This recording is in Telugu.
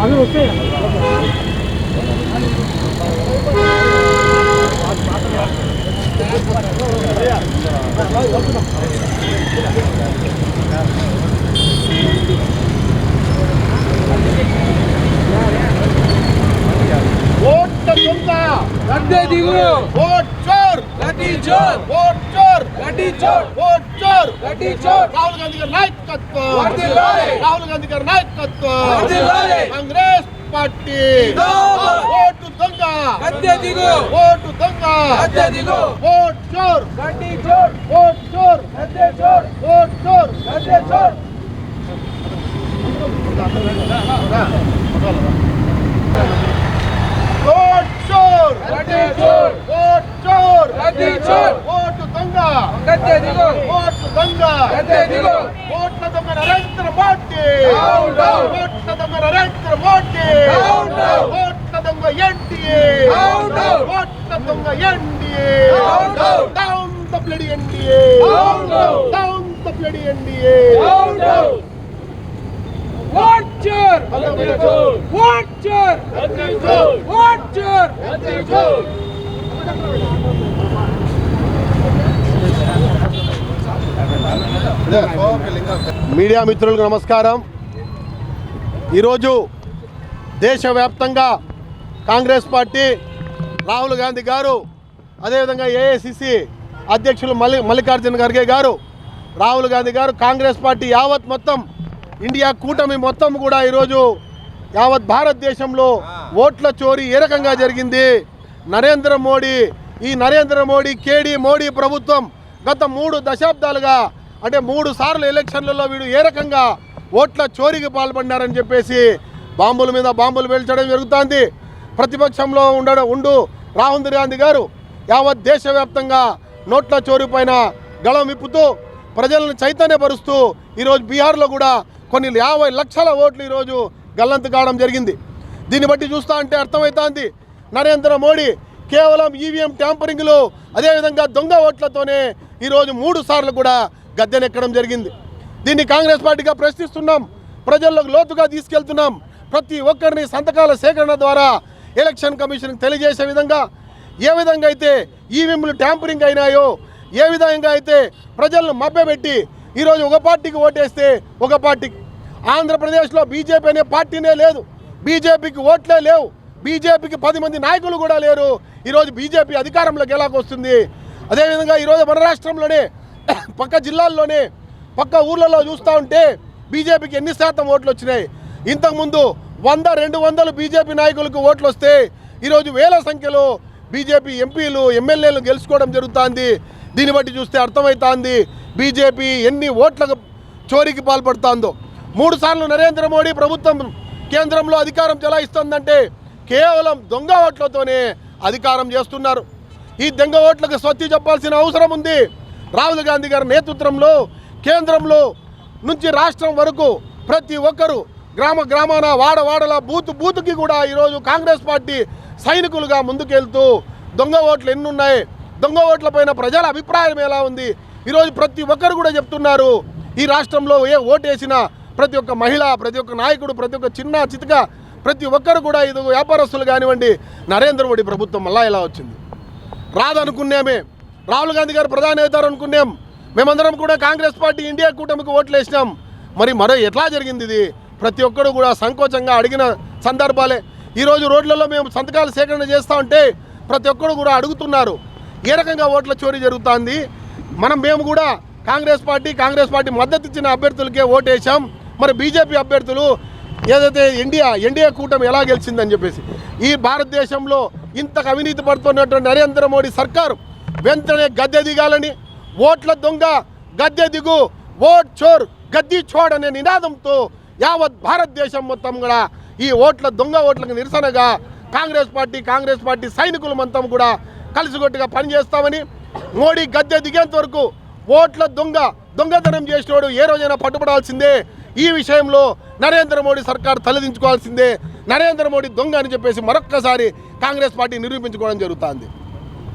அது ஓகே பாத்து பாத்து గడ్డే దిగు ఓట్ చోర్! గడ్డి చోర్ ఓట్ చోర్! గడ్డి చోర్ ఓట్ చోర్! గడ్డి చోర్ రాహుల్ గాంధీ గారి నాయకత్వం! వర్ధిల్లాలి. రాహుల్ గాంధీ గారి నాయకత్వం! వర్ధిల్లాలి. కాంగ్రెస్ పార్టీ! జిందాబాద్. ఓటు దొంగ! గడ్డే దిగు! ఓటు దొంగ! గడ్డే దిగు! ఓట్ చోర్! గడ్డి చోర్ ఓట్ చోర్! గడ్డే చోర్ ఓట్ చోర్ గడ్డే చోర్ ఓట్ చోర్ గడ్డే చోర్ ఓట్ చోర్ గడ్డి చోర్ ఓటు దొంగ గడ్డే దిగు ఓటు దొంగ గడ్డే దిగు ఓట్ల దొంగ నరేంద్ర మోడీ Down, down. ఓట్ల దొంగ నరేంద్ర మోడీ Down, down. ఓట్ల దొంగ ఎన్డీఏ Down, down. ఓట్ల దొంగ NDA. Down the bloody NDA. Down the bloody NDA down down vote చోర్ గడ్డి చోర్ వాట్ చోర్ గడ్డి చోర్ వాట్ చోర్ గడ్డి చోర్ మీడియా మిత్రులకు నమస్కారం. ఈరోజు దేశవ్యాప్తంగా కాంగ్రెస్ పార్టీ రాహుల్ గాంధీ గారు అదేవిధంగా ఏఐసిసి అధ్యక్షులు మల్లి మల్లికార్జున ఖర్గే గారు రాహుల్ గాంధీ గారు కాంగ్రెస్ పార్టీ యావత్ మొత్తం ఇండియా కూటమి మొత్తం కూడా ఈరోజు యావత్ భారతదేశంలో ఓట్ల చోరీ ఏ రకంగా జరిగింది? నరేంద్ర మోడీ ఈ నరేంద్ర మోడీ కేడీ మోడీ ప్రభుత్వం గత మూడు దశాబ్దాలుగా అంటే మూడు సార్లు ఎలక్షన్లలో వీడు ఏ రకంగా ఓట్ల చోరీకి పాల్పడినారని చెప్పేసి బాంబుల మీద బాంబులు పేల్చడం జరుగుతోంది. ప్రతిపక్షంలో ఉండడం ఉండు రాహుల్ గాంధీ గారు యావత్ దేశవ్యాప్తంగా నోట్ల చోరు పైన గళం విప్పుతూ ప్రజలను చైతన్యపరుస్తూ ఈరోజు బీహార్లో కూడా కొన్ని యాభై లక్షల ఓట్లు ఈరోజు గల్లంతు కావడం జరిగింది. దీన్ని బట్టి చూస్తా అంటే అర్థమవుతోంది నరేంద్ర మోడీ కేవలం ఈవీఎం ట్యాంపరింగ్లు అదేవిధంగా దొంగ ఓట్లతోనే ఈరోజు మూడు సార్లు కూడా గద్దెనెక్కడం జరిగింది. దీన్ని కాంగ్రెస్ పార్టీగా ప్రశ్నిస్తున్నాం. ప్రజల్లోకి లోతుగా తీసుకెళ్తున్నాం. ప్రతి ఒక్కరిని సంతకాల సేకరణ ద్వారా ఎలక్షన్ కమిషన్కి తెలియజేసే విధంగా ఏ విధంగా అయితే ఈవీఎంలు ట్యాంపరింగ్ అయినాయో ఏ విధంగా అయితే ప్రజలను మభ్యపెట్టి ఈరోజు ఒక పార్టీకి ఓటేస్తే ఒక పార్టీకి ఆంధ్రప్రదేశ్లో బీజేపీ అనే పార్టీనే లేదు. బీజేపీకి ఓట్లే లేవు. బీజేపీకి పది మంది నాయకులు కూడా లేరు. ఈరోజు బీజేపీ అధికారంలోకి ఎలాగొస్తుంది అదేవిధంగా ఈరోజు మన రాష్ట్రంలోనే పక్క జిల్లాల్లోనే పక్క ఊర్లలో చూస్తూ ఉంటే బీజేపీకి ఎన్ని శాతం ఓట్లు వచ్చినాయి? ఇంతకుముందు వంద రెండు వందలు బీజేపీ నాయకులకు ఓట్లు వస్తే ఈరోజు వేల సంఖ్యలో బీజేపీ ఎంపీలు ఎమ్మెల్యేలు గెలుచుకోవడం జరుగుతోంది. దీన్ని బట్టి చూస్తే అర్థమవుతోంది బీజేపీ ఎన్ని ఓట్లకు చోరీకి పాల్పడుతోందో. మూడు సార్లు నరేంద్ర మోడీ ప్రభుత్వం కేంద్రంలో అధికారం చెలాయిస్తోందంటే కేవలం దొంగ ఓట్లతోనే అధికారం చేస్తున్నారు. ఈ దొంగ ఓట్లకు స్వస్తి చెప్పాల్సిన అవసరం ఉంది. రాహుల్ గాంధీ గారి నేతృత్వంలో కేంద్రంలో నుంచి రాష్ట్రం వరకు ప్రతి ఒక్కరూ గ్రామ గ్రామాన వాడ వాడల బూత్ బూత్కి కూడా ఈరోజు కాంగ్రెస్ పార్టీ సైనికులుగా ముందుకెళ్తూ దొంగ ఓట్లు ఎన్ని ఉన్నాయి దొంగ ఓట్ల పైన ప్రజల అభిప్రాయం ఎలా ఉంది? ఈరోజు ప్రతి ఒక్కరు కూడా చెప్తున్నారు ఈ రాష్ట్రంలో ఏ ఓటేసినా ప్రతి ఒక్క మహిళ ప్రతి ఒక్క నాయకుడు ప్రతి ఒక్క చిన్న చితక ప్రతి ఒక్కరు కూడా ఇది వ్యాపారస్తులు కానివ్వండి నరేంద్ర మోడీ ప్రభుత్వం మళ్ళా ఎలా వచ్చింది. రాదనుకున్నామే. రాహుల్ గాంధీ గారు ప్రధాని అవుతారు అనుకున్నాం. మేమందరం కూడా కాంగ్రెస్ పార్టీ ఇండియా కూటమికి ఓట్లు వేసినాం. మరి మరో ఎట్లా జరిగింది ఇది? ప్రతి ఒక్కరు కూడా సంకోచంగా అడిగిన సందర్భాలే. ఈరోజు రోడ్లలో మేము సంతకాలు సేకరణ చేస్తూ ఉంటే ప్రతి ఒక్కరు కూడా అడుగుతున్నారు. ఏ రకంగా ఓట్ల చోరీ జరుగుతోంది? మనం మేము కూడా కాంగ్రెస్ పార్టీ కాంగ్రెస్ పార్టీ మద్దతు ఇచ్చిన అభ్యర్థులకే ఓటేసాం మరి బీజేపీ అభ్యర్థులు ఏదైతే ఇండియా ఎన్డీఏ కూటమి ఎలా గెలిచిందని చెప్పేసి. ఈ భారతదేశంలో ఇంతకు అవినీతి పడుతున్నటువంటి నరేంద్ర మోడీ సర్కారు వెంటనే గద్దె దిగాలని ఓట్ల దొంగ గద్దె దిగు ఓట్ చోర్ గద్దీ చోడ్ అనే నినాదంతో యావత్ భారతదేశం మొత్తం కూడా ఈ ఓట్ల దొంగ ఓట్లకు నిరసనగా కాంగ్రెస్ పార్టీ కాంగ్రెస్ పార్టీ సైనికులు మొత్తం కూడా కలిసిగొట్టుగా పనిచేస్తామని మోడీ గద్దె దిగేంత వరకు ఓట్ల దొంగ దొంగతనం చేసినోడు ఏ రోజైనా పట్టుబడాల్సిందే ఈ విషయంలో నరేంద్ర మోడీ సర్కార్ తలదించుకోవాల్సిందే. నరేంద్ర మోడీ దొంగ అని చెప్పేసి మరొక్కసారి కాంగ్రెస్ పార్టీ నిరూపించుకోవడం జరుగుతుంది.